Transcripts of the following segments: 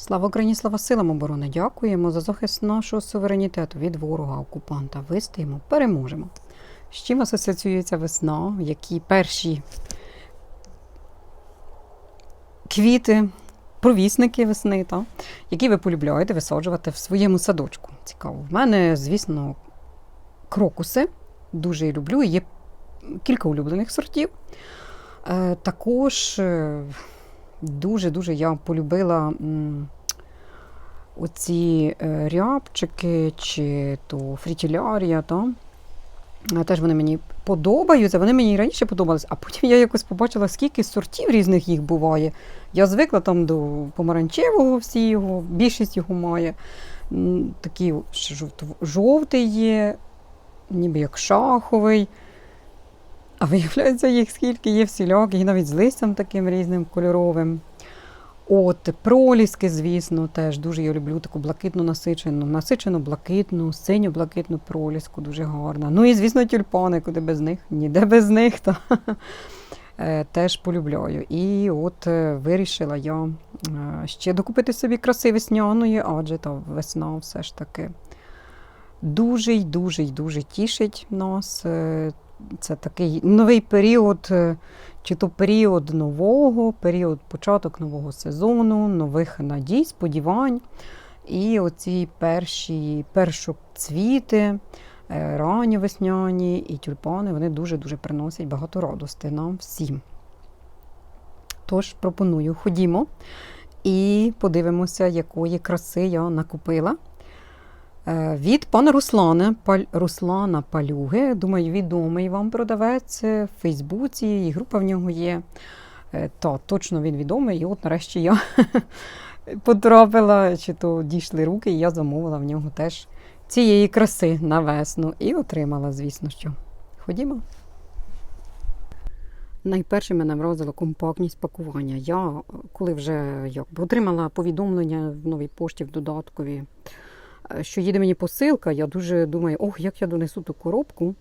Слава Україні, слава силам оборони! Дякуємо за захист нашого суверенітету від ворога, окупанта. Вистоїмо, переможемо. З чим асоціюється весна? Які перші квіти, провісники весни, та? які ви полюбляєте висаджувати в своєму садочку? Цікаво. В мене, звісно, крокуси. Дуже люблю. Є кілька улюблених сортів. Е, також. Дуже-дуже я полюбила оці е, рябчики чи то фрітілярія. Та? Теж вони мені подобаються. Вони мені раніше подобались, а потім я якось побачила, скільки сортів різних їх буває. Я звикла там до помаранчевого, всі його, більшість його має. Такий жовтий є, ніби як шаховий. А виявляється, їх скільки є всіляких, і навіть з листям таким різним кольоровим. От, проліски, звісно, теж дуже я люблю таку блакитну насичену, насичену блакитну, синю блакитну проліску, дуже гарна. Ну і, звісно, тюльпани, куди без них, ніде без них. Та. Е, Теж полюбляю. І от е, вирішила я е, ще докупити собі краси весняної, адже та весна все ж таки дуже й дуже й дуже тішить нас. Це такий новий період, е, чи то період нового, період початок нового сезону, нових надій, сподівань. І оці перші першоцвіти, е, ранні весняні і тюльпани, вони дуже-дуже приносять багато радости нам всім. Тож пропоную, ходімо і подивимося, якої краси я накупила. Е, Від пана Руслана, Паль, Руслана Палюги, думаю, відомий вам продавець в Фейсбуці, і група в нього є. Е, Та, точно він відомий. І от нарешті я потрапила, чи то дійшли руки, і я замовила в нього теж цієї краси на весну. І отримала, звісно, що. Ходімо. Найперше мене вразила компактність пакування. Я, коли вже якби, отримала повідомлення в новій пошті в додаткові, що їде мені посилка, я дуже думаю, ох, як я донесу ту коробку.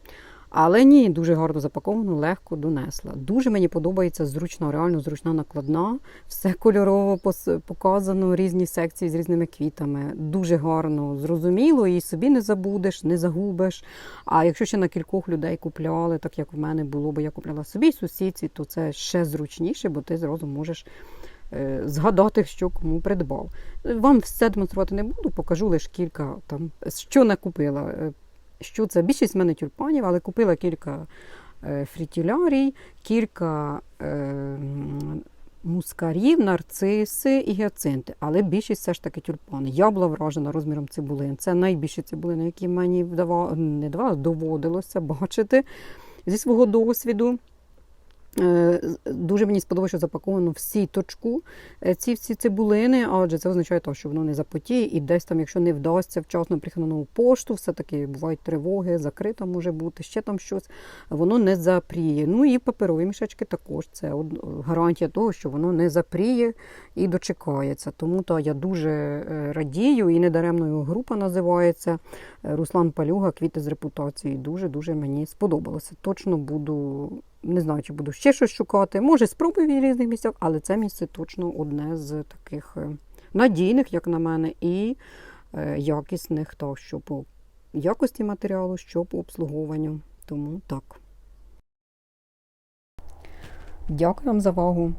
Але ні, дуже гарно запаковано, легко донесла. Дуже мені подобається зручна, реально зручна накладна. Все кольорово показано, різні секції з різними квітами. Дуже гарно, зрозуміло, і собі не забудеш, не загубиш. А якщо ще на кількох людей купляли, так як в мене було, бо я купляла собі сусідці, то це ще зручніше, бо ти зразу можеш згадати, що кому придбав. Вам все демонструвати не буду, покажу лише кілька там, що накупила. Е, Що це? Більшість в мене тюльпанів, але купила кілька е, фрітілярій, кілька е, мускарів, нарциси і гіацинти. Але більшість все ж таки тюльпани. Я була вражена розміром цибулин. Це найбільші цибулини, які мені вдавало, не давало, доводилося бачити зі свого досвіду. Е, Дуже мені сподобалося, що запаковано в сіточку е, ці всі цибулини, адже це означає, те, що воно не запотіє, і десь там, якщо не вдасться вчасно приїхати на пошту, все-таки бувають тривоги, закрита може бути, ще там щось, воно не запріє. Ну і паперові мішечки також. Це гарантія того, що воно не запріє і дочекається. Тому то я дуже е, радію, і недаремно його група називається Руслан Палюга, квіти з репутацією. Дуже-дуже мені сподобалося. Точно буду. Не знаю, чи буду ще щось шукати. Може, спробую в різних місцях, але це місце точно одне з таких е, надійних, як на мене, і е, якісних, так, що по якості матеріалу, що по обслуговуванню. Тому так. Дякую вам за увагу.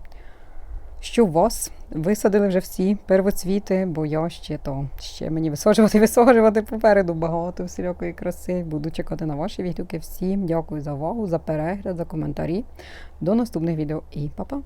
Що у вас висадили вже всі первоцвіти, бо я ще то ще мені висаджувати, висаджувати попереду багато всілякої краси. Буду чекати на ваші відгуки. Всім дякую за увагу, за перегляд, за коментарі. До наступних відео і па-па!